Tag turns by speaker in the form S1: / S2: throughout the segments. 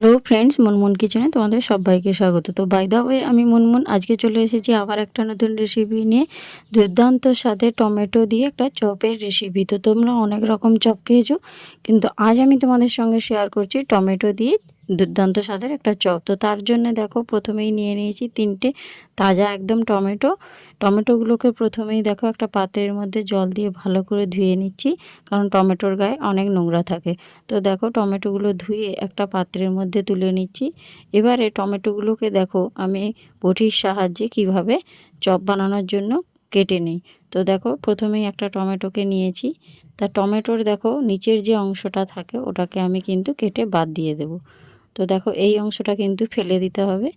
S1: Hello friends Munmun কিচেনে তোমাদের সবাইকে স্বাগত। তো বাই দা ওয়ে আমি মুনমুন আজকে চলে এসেছি আবার একটা নতুন রেসিপি নিয়ে দুর্দান্ত সাথে টমেটো দিয়ে একটা চপের রেসিপি তো তোমরা অনেক রকম চপ খেয়েছো, কিন্তু আজ আমি তোমাদের সঙ্গে শেয়ার করছি টমেটো দিয়ে দুর্দান্ত স্বাদের একটা চপ। তো তার জন্য দেখো প্রথমেই নিয়ে নিয়েছি তিনটে তাজা একদম টমেটো। টমেটোগুলোকে প্রথমেই দেখো একটা পাত্রের মধ্যে জল দিয়ে ভালো করে ধুয়ে নিচ্ছি, কারণ টমেটোর গায়ে অনেক নোংরা থাকে। তো দেখো টমেটোগুলো ধুয়ে একটা পাত্রের মধ্যে তুলে নিচ্ছি। এবারে টমেটোগুলোকে দেখো আমি বটির সাহায্যে কীভাবে চপ বানানোর জন্য কেটে নিই। তো দেখো প্রথমেই একটা টমেটোকে নিয়েছি। তা টমেটোর দেখো নিচের যে অংশটা থাকে ওটাকে আমি কিন্তু কেটে বাদ দিয়ে দেবো। তো দেখো এই অংশটা কিন্তু ফেলে দিতে হবে।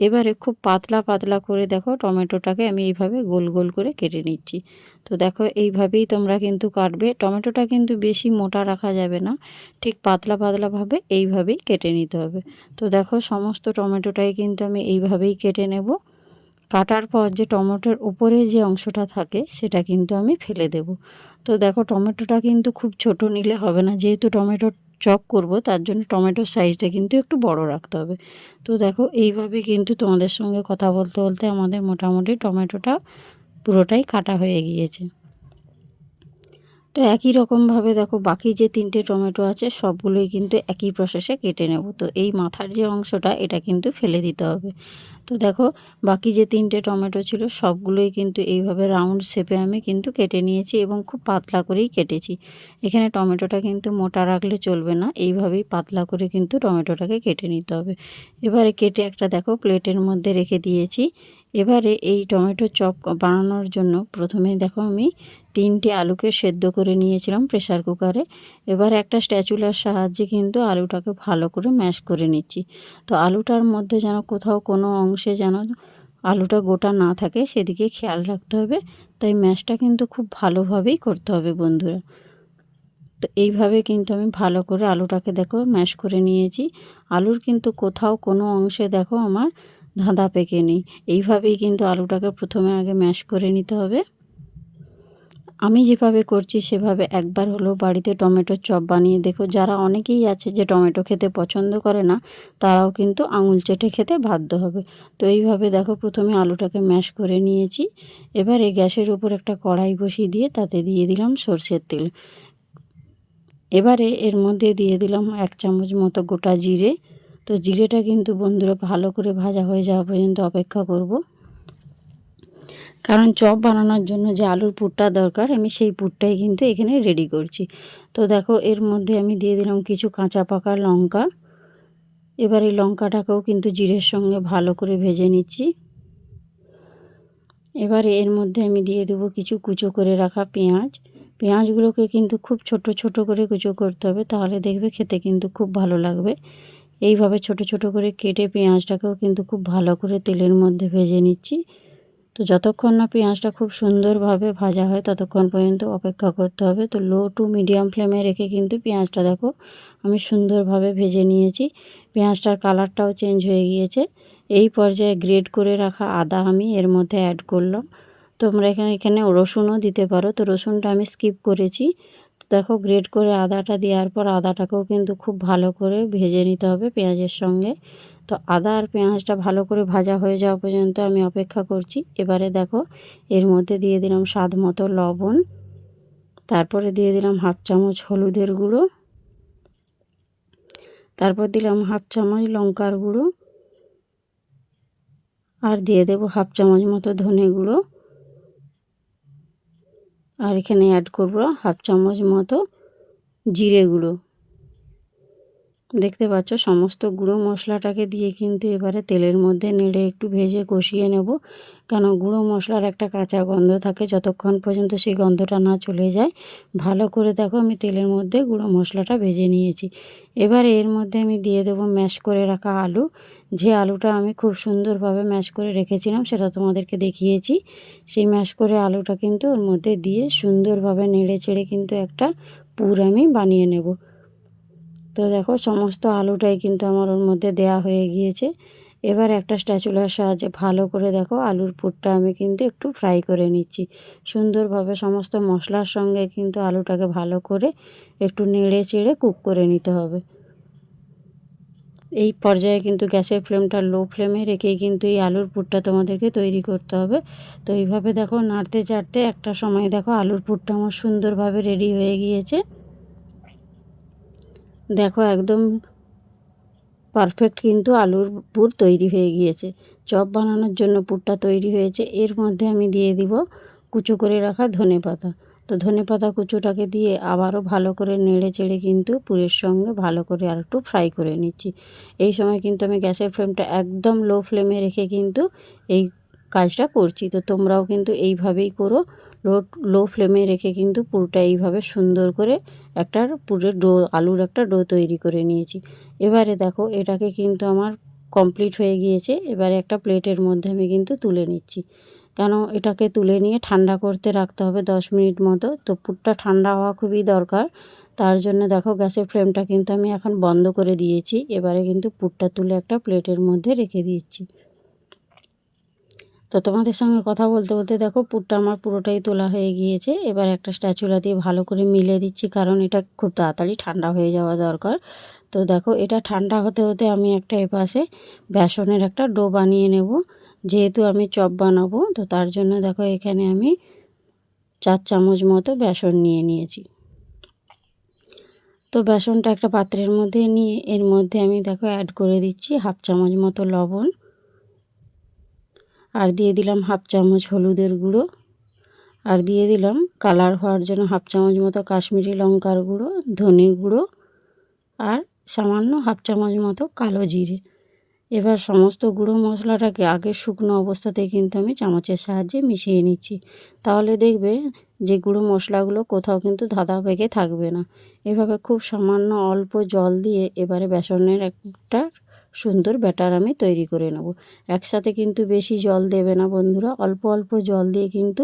S1: এবারে খুব পাতলা পাতলা করে দেখো টমেটোটাকে আমি এইভাবে গোল গোল করে কেটে নিচ্ছি। তো দেখো এইভাবেই তোমরা কিন্তু কাটবে। টমেটোটা কিন্তু বেশি মোটা রাখা যাবে না, ঠিক পাতলা পাতলাভাবে এইভাবেই কেটে নিতে হবে। তো দেখো সমস্ত টমেটোটাই কিন্তু আমি এইভাবেই কেটে নেব। কাটার পর যে টমেটোর উপরে যে অংশটা থাকে সেটা কিন্তু আমি ফেলে দেব। তো দেখো টমেটোটা কিন্তু খুব ছোট নিলে হবে না, যেহেতু টমেটোর চপ করব, তার জন্য টমেটোর সাইজটা কিন্তু একটু বড় রাখতে হবে। তো দেখো, এইভাবে কিন্তু তোমাদের সঙ্গে কথা বলতে বলতে আমাদের মোটামুটি টমেটোটা পুরোটাই কাটা হয়ে গিয়েছে। তো একই রকমভাবে দেখো বাকি যে তিনটে টমেটো আছে, সবগুলোই কিন্তু একই প্রসেসে কেটে নেব। তো এই মাথার যে অংশটা, এটা কিন্তু ফেলে দিতে হবে। তো দেখো বাকি যে তিনটে টমেটো ছিল, সবগুলোই কিন্তু এইভাবে রাউন্ড শেপে আমি কিন্তু কেটে নিয়েছি এবং খুব পাতলা করেই কেটেছি। এখানে টমেটোটা কিন্তু মোটা রাখলে চলবে না, এইভাবেই পাতলা করে কিন্তু টমেটোটাকে কেটে নিতে হবে। এবারে কেটে একটা দেখো প্লেটের মধ্যে রেখে দিয়েছি। এবারে এই টমেটো চপ বানানোর জন্য প্রথমে দেখো আমি তিনটে আলুকে সেদ্ধ করে নিয়েছিলাম প্রেশার কুকারে। এবার একটা স্ট্যাচুলার সাহায্যে কিন্তু আলুটাকে ভালো করে ম্যাশ করে নিচ্ছি। তো আলুটার মধ্যে যেন কোথাও কোনো অংশে যেন আলুটা গোটা না থাকে সেদিকে খেয়াল রাখতে হবে। তাই ম্যাশটা কিন্তু খুব ভালোভাবেই করতে হবে বন্ধুরা। তো এইভাবে কিন্তু আমি ভালো করে আলুটাকে দেখো ম্যাশ করে নিয়েছি। আলুর কিন্তু কোথাও কোনো অংশে দেখো আমার ধাঁধা পেকে নেই। এইভাবেই কিন্তু আলুটাকে প্রথমে আগে ম্যাশ করে নিতে হবে। আমি যেভাবে করছি সেভাবে একবার হলো বাড়িতে টমেটোর চপ বানিয়ে দেখো। যারা অনেকেই আছে যে টমেটো খেতে পছন্দ করে না, তারাও কিন্তু আঙুল চেটে খেতে বাধ্য হবে। তো এইভাবে দেখো প্রথমে আলুটাকে ম্যাশ করে নিয়েছি। এবারে গ্যাসের উপর একটা কড়াই বসিয়ে দিয়ে তাতে দিয়ে দিলাম সর্ষের তেল। এবারে এর মধ্যে দিয়ে দিলাম এক চামচ মতো গোটা জিরে তো জিরেটা কিন্তু বন্ধুরা ভালো করে ভাজা হয়ে যাওয়া পর্যন্ত অপেক্ষা করব। কারণ চপ বানানোর জন্য যে আলুর পুরটা দরকার, আমি সেই পুরটাই কিন্তু এখানে রেডি করছি। তো দেখো, এর মধ্যে আমি দিয়ে দিলাম কিছু কাঁচা পাকা লঙ্কা। এবার এই লঙ্কাটাকেও কিন্তু জিরের সঙ্গে ভালো করে ভেজে নিচ্ছি। এবারে এর মধ্যে আমি দিয়ে দেবো কিছু কুচো করে রাখা পেঁয়াজ। পেঁয়াজগুলোকে কিন্তু খুব ছোট ছোট করে কুচো করতে হবে, তাহলে দেখবে খেতে কিন্তু খুব ভালো লাগবে। এইভাবে ছোট ছোট করে কেটে পেঁয়াজটাকেও কিন্তু খুব ভালো করে তেলের মধ্যে ভেজে নিচ্ছি। তো যতক্ষণ না পেঁয়াজটা খুব সুন্দরভাবে ভাজা হয়, ততক্ষণ পর্যন্ত অপেক্ষা করতে হবে। তো লো টু মিডিয়াম ফ্লেমে রেখে কিন্তু পেঁয়াজটা দেখো, আমি সুন্দরভাবে ভেজে নিয়েছি। পেঁয়াজটার কালারটাও চেঞ্জ হয়ে গিয়েছে। এই পর্যায়ে গ্রেড করে রাখা আদা আমি এর মধ্যে অ্যাড করলাম। তোমরা এখানে এখানে রসুনও দিতে পারো। তো রসুনটা আমি স্কিপ করেছি। দেখো গ্রেড করে আদাটা দেওয়ার পর আদাটাকেও কিন্তু খুব ভালো করে ভেজে নিতে হবে পেঁয়াজের সঙ্গে। তো আদা আর পেঁয়াজটা ভালো করে ভাজা হয়ে যাওয়া পর্যন্ত আমি অপেক্ষা করছি। এবারে দেখো এর মধ্যে দিয়ে দিলাম স্বাদ মতো লবণ, তারপরে দিয়ে দিলাম হাফ চামচ হলুদের গুঁড়ো, তারপর দিলাম হাফ চামচ লঙ্কার গুঁড়ো, আর দিয়ে দেবো হাফ চামচ মতো ধনে গুঁড়ো। আর এখানে অ্যাড করব হাফ চামচ মতো জিরে গুঁড়ো। দেখতে পাচ্ছ, সমস্ত গুঁড়ো মশলাটাকে দিয়ে কিন্তু এবারে তেলের মধ্যে নেড়ে একটু ভেজে কষিয়ে নেব। কেন, গুঁড়ো মশলার একটা কাঁচা গন্ধ থাকে, যতক্ষণ পর্যন্ত সেই গন্ধটা না চলে যায়। ভালো করে দেখো, আমি তেলের মধ্যে গুঁড়ো মশলাটা ভেজে নিয়েছি। এবার এর মধ্যে আমি দিয়ে দেবো ম্যাশ করে রাখা আলু। যে আলুটা আমি খুব সুন্দরভাবে ম্যাশ করে রেখেছিলাম, সেটা তোমাদেরকে দেখিয়েছি। সেই ম্যাশ করে আলুটা কিন্তু ওর মধ্যে দিয়ে সুন্দরভাবে নেড়ে চেড়ে কিন্তু একটা পুর আমি বানিয়ে নেব। তো দেখো, সমস্ত আলুটাই কিন্তু আমার ওর মধ্যে দেয়া হয়ে গিয়েছে। এবার একটা স্ট্যাচুলার সাহায্যে ভালো করে দেখো, আলুর পুরটা আমি কিন্তু একটু ফ্রাই করে নিচ্ছি। সুন্দরভাবে সমস্ত মশলার সঙ্গে কিন্তু আলুটাকে ভালো করে একটু নেড়ে চেড়ে কুক করে নিতে হবে। এই পর্যায়ে কিন্তু গ্যাসের ফ্লেমটা লো ফ্লেমে রেখেই কিন্তু এই আলুর পুরটা তোমাদেরকে তৈরি করতে হবে। তো এইভাবে দেখো নাড়তে চাড়তে একটা সময় দেখো, আলুর পুরটা আমার সুন্দরভাবে রেডি হয়ে গিয়েছে। দেখো একদম পারফেক্ট কিন্তু আলুর পুর তৈরি হয়ে গিয়েছে। চপ বানানোর জন্য পুরটা তৈরি হয়েছে। এর মধ্যে আমি দিয়ে দিব কুচো করে রাখা ধনে পাতা। তো ধনে পাতা কুচোটাকে দিয়ে আবারও ভালো করে নেড়ে চেড়ে কিন্তু পুরের সঙ্গে ভালো করে আর একটু ফ্রাই করে নিচ্ছি। এই সময় কিন্তু আমি গ্যাসের ফ্লেমটা একদম লো ফ্লেমে রেখে কিন্তু এই কাজটা করছি। তো তোমরাও কিন্তু এইভাবেই করো। লো লো ফ্লেমে রেখে কিন্তু পুরোটা এইভাবে সুন্দর করে একটা পুরের ডো, আলুর একটা ডো তৈরি করে নিয়েছি। এবারে দেখো, এটাকে কিন্তু আমার কমপ্লিট হয়ে গিয়েছে। এবারে একটা প্লেটের মধ্যে আমি কিন্তু তুলে নিচ্ছি। কেন? এটাকে তুলে নিয়ে ঠান্ডা করতে রাখতে হবে দশ মিনিট মতো। তো পুরটা ঠান্ডা হওয়া খুবই দরকার। তার জন্য দেখো, গ্যাসের ফ্লেমটা কিন্তু আমি এখন বন্ধ করে দিয়েছি। এবারে কিন্তু পুরটা তুলে একটা প্লেটের মধ্যে রেখে দিচ্ছি। তো তোমাদের সঙ্গে কথা বলতে বলতে দেখো পুরটা আমার পুরোটাই তোলা হয়ে গিয়েছে। এবার একটা স্ট্যাচুলা দিয়ে ভালো করে মিলে দিচ্ছি, কারণ এটা খুব তাড়াতাড়ি ঠান্ডা হয়ে যাওয়া দরকার। তো দেখো এটা ঠান্ডা হতে হতে আমি একটা এপাশে বেসনের একটা ডো বানিয়ে নেব, যেহেতু আমি চপ বানাবো। তো তার জন্য দেখো এখানে আমি চার চামচ মতো বেসন নিয়ে নিয়েছি। তো বেসনটা একটা পাত্রের মধ্যে নিয়ে, এর মধ্যে আমি দেখো অ্যাড করে দিচ্ছি হাফ চামচ মতো লবণ। আর দিয়ে দিলাম হাফ চামচ হলুদের গুঁড়ো। আর দিয়ে দিলাম কালার হওয়ার জন্য হাফ চামচ মতো কাশ্মীরি লঙ্কার গুঁড়ো, ধনে গুঁড়ো আর সামান্য হাফ চামচ মতো কালো জিরে। এবার সমস্ত গুঁড়ো মশলাটাকে আগে শুকনো অবস্থাতে কিন্তু আমি চামচের সাহায্যে মিশিয়ে নিচ্ছি। তাহলে দেখবে যে গুঁড়ো মশলাগুলো কোথাও কিন্তু ধাঁধা পেকে থাকবে না। এভাবে খুব সামান্য অল্প জল দিয়ে এবারে বেসনের একটা সুন্দর ব্যাটার আমি তৈরি করে নেব। একসাথে কিন্তু বেশি জল দেবে না বন্ধুরা, অল্প অল্প জল দিয়ে কিন্তু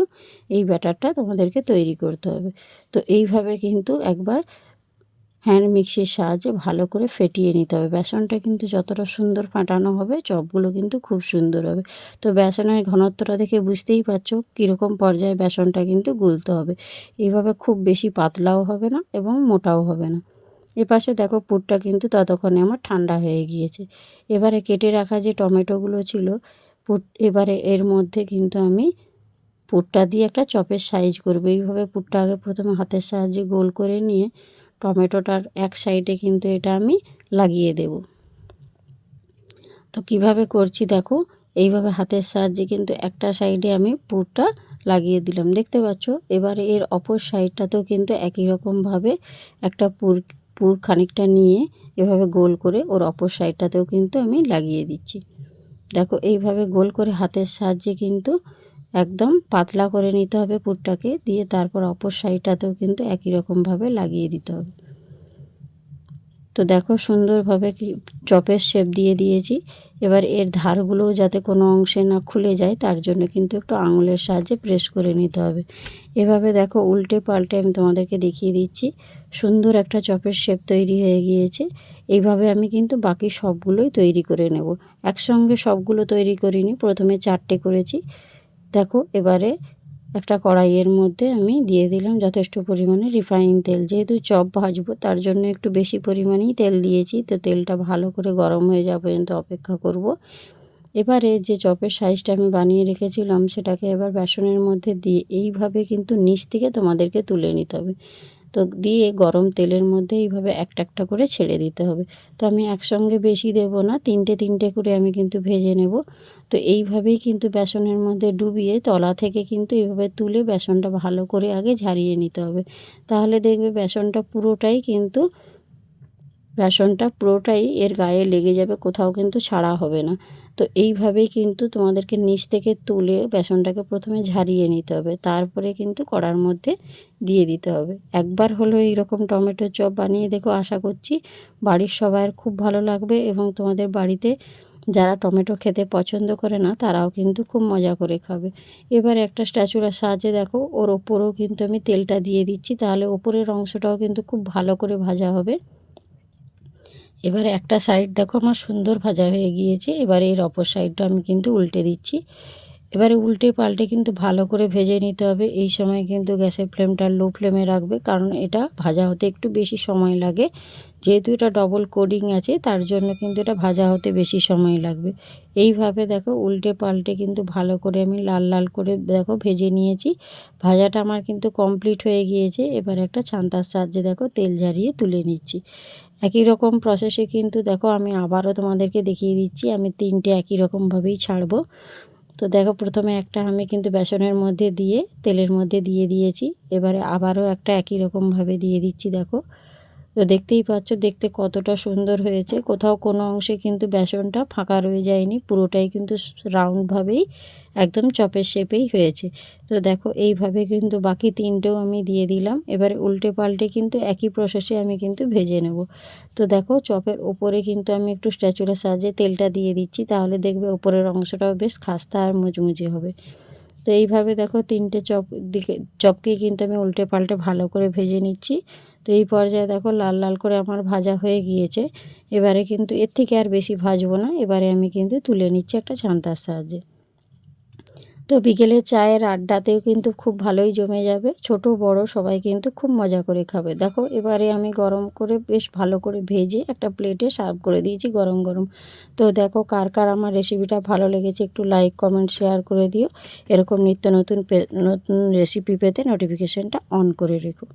S1: এই ব্যাটারটা তোমাদেরকে তৈরি করতে হবে। তো এইভাবে কিন্তু একবার হ্যান্ড মিক্সির সাহায্যে ভালো করে ফেটিয়ে নিতে হবে। বেসনটা কিন্তু যতটা সুন্দর ফাটানো হবে, চপগুলো কিন্তু খুব সুন্দর হবে। তো বেসনের ঘনত্বটা দেখে বুঝতেই পারছ কীরকম পর্যায়ে বেসনটা কিন্তু গুলতে হবে। এইভাবে খুব বেশি পাতলাও হবে না এবং মোটাও হবে না। এপাশে দেখো পুরটা কিন্তু ততক্ষণে আমার ঠান্ডা হয়ে গিয়েছে। এবারে কেটে রাখা যে টমেটোগুলো ছিল পুট এবারে এর মধ্যে কিন্তু আমি পুরটা দিয়ে একটা চপের সাইজ করব। এইভাবে পুরটা আগে প্রথমে হাতের সাহায্যে গোল করে নিয়ে টমেটোটার এক সাইডে কিন্তু এটা আমি লাগিয়ে দেব। তো কীভাবে করছি দেখো, এইভাবে হাতের সাহায্যে কিন্তু একটা সাইডে আমি পুরটা লাগিয়ে দিলাম। দেখতে পাচ্ছ? এবারে এর অপর সাইডটাতেও কিন্তু একই রকমভাবে একটা পুর পুর খানিকটা নিয়ে এভাবে গোল করে ওর অপর সাইডটাতেও কিন্তু আমি লাগিয়ে দিচ্ছি। দেখো, এইভাবে গোল করে হাতের সাহায্যে কিন্তু একদম পাতলা করে নিতে হবে পুরটাকে, দিয়ে তারপর অপর সাইডটাতেও কিন্তু একই রকমভাবে লাগিয়ে দিতে হবে। তো দেখো সুন্দরভাবে কি চপের শেপ দিয়ে দিয়েছি। এবার এর ধারগুলোও যাতে কোনো অংশে না খুলে যায়, তার জন্য কিন্তু একটু আঙুলের সাহায্যে প্রেস করে নিতে হবে। এভাবে দেখো উল্টে পাল্টে আমি তোমাদেরকে দেখিয়ে দিচ্ছি। সুন্দর একটা চপের শেপ তৈরি হয়ে গিয়েছে। এইভাবে আমি কিন্তু বাকি সবগুলোই তৈরি করে নেব। একসঙ্গে সবগুলো তৈরি করিনি, প্রথমে চারটে করেছি। দেখো এবারে একটা কড়াইয়ের মধ্যে আমি দিয়ে দিলাম যথেষ্ট পরিমাণে রিফাইন তেল। যেহেতু চপ ভাজবো, তার জন্য একটু বেশি পরিমাণেই তেল দিয়েছি। তো তেলটা ভালো করে গরম হয়ে যাওয়া পর্যন্ত অপেক্ষা করব। এবারে যে চপের সাইজটা আমি বানিয়ে রেখেছিলাম, সেটাকে এবার বেসনের মধ্যে দিয়ে এইভাবে কিন্তু নিচ থেকে তোমাদেরকে তুলে নিতে হবে। তো দিয়ে গরম তেলের মধ্যে এইভাবে একটা একটা করে ছেড়ে দিতে হবে। তো আমি একসঙ্গে বেশি দেব না, তিনটে তিনটে করে আমি কিন্তু ভেজে নেব। তো এইভাবেই কিন্তু বেসনের মধ্যে ডুবিয়ে তলা থেকে কিন্তু এইভাবে তুলে বেসনটা ভালো করে আগে ঝারিয়ে নিতে হবে। তাহলে দেখবে বেসনটা পুরোটাই কিন্তু বেসনটা পুরোটাই এর গায়ে লেগে যাবে, কোথাও কিন্তু ছাড়া হবে না। তো এইভাবেই কিন্তু তোমাদেরকে নিচ থেকে তুলে বেসনটাকে প্রথমে ঝারিয়ে নিতে হবে, তারপরে কিন্তু কড়ার মধ্যে দিয়ে দিতে হবে। একবার হলো এইরকম টমেটো চপ বানিয়ে দেখো, আশা করছি বাড়ির সবাইয়ের খুব ভালো লাগবে এবং তোমাদের বাড়িতে যারা টমেটো খেতে পছন্দ করে না, তারাও কিন্তু খুব মজা করে খাবে। এবার একটা স্ট্যাচুলার সাহায্যে দেখো, ওর ওপরেও কিন্তু আমি তেলটা দিয়ে দিচ্ছি, তাহলে ওপরের অংশটাও কিন্তু খুব ভালো করে ভাজা হবে। এবারে একটা সাইড দেখো আমার সুন্দর ভাজা হয়ে গিয়েছে, এবারে এর অপর সাইডটা আমি কিন্তু উল্টে দিচ্ছি। এবারে উল্টে পাল্টে কিন্তু ভালো করে ভেজে নিতে হবে, এই সময় কিন্তু গ্যাসের ফ্লেমটা লো ফ্লেমে রাখবে, কারণ এটা ভাজা হতে একটু বেশি সময় লাগে। যেহেতু এটা ডবল কোডিং আছে, তার জন্য কিন্তু এটা ভাজা হতে বেশি সময় লাগবে। এইভাবে দেখো উল্টে পাল্টে কিন্তু ভালো করে আমি লাল লাল করে দেখো ভেজে নিয়েছি। ভাজাটা আমার কিন্তু কমপ্লিট হয়ে গিয়েছে, এবার একটা ছান্তার সাহায্যে দেখো তেল ঝারিয়ে তুলে নিচ্ছি। একই রকম প্রসেসে কিন্তু দেখো আমি আবারও তোমাদেরকে দেখিয়ে দিচ্ছি, আমি তিনটে একই রকমভাবেই ছাড়বো। তো দেখো প্রথমে একটা আমি কিন্তু বেসনের মধ্যে দিয়ে, তেলের মধ্যে দিয়ে দিয়েছি, এবারে আবারও একটা একই রকমভাবে দিয়ে দিচ্ছি দেখো। তো দেখতেই পাচ্ছ, দেখতে কতটা সুন্দর হয়েছে। কোথাও কোনো অংশে কিন্তু বেসনটা ফাঁকা রয়ে যায়নি, পুরোটাই কিন্তু রাউন্ডভাবেই একদম চপের শেপেই হয়েছে। তো দেখো, এইভাবে কিন্তু বাকি তিনটেও আমি দিয়ে দিলাম। এবারে উল্টে পাল্টে কিন্তু একই প্রসেসে আমি কিন্তু ভেজে নেব। তো দেখো, চপের ওপরে কিন্তু আমি একটু স্ট্যাচুরের সাহায্যে তেলটা দিয়ে দিচ্ছি, তাহলে দেখবে ওপরের অংশটাও বেশ খাস্তা আর মুচমুচে হবে। তো এইভাবে দেখো, তিনটে চপ দিকে, চপকেই কিন্তু আমি উল্টে পাল্টে ভালো করে ভেজে নিচ্ছি। তো এই পর্যায়ে দেখো লাল লাল করে আমার ভাজা হয়ে গিয়েছে। এবারে কিন্তু এর থেকে আর বেশি ভাজবো না। এবারে আমি কিন্তু তুলে নিচ্ছি একটা ছান্তার সাহায্যে। তো বিকেলে চায়ের আড্ডাতেও কিন্তু খুব ভালোই জমে যাবে। ছোট, বড় সবাই কিন্তু খুব মজা করে খাবে। দেখো এবারে আমি গরম করে বেশ ভালো করে ভেজে একটা প্লেটে সার্ভ করে দিয়েছি গরম গরম। তো দেখো কার কার আমার রেসিপিটা ভালো লেগেছে একটু লাইক, কমেন্ট, শেয়ার করে দিও। এরকম নিত্য নতুন নতুন রেসিপি পেতে নোটিফিকেশানটা অন করে রেখো।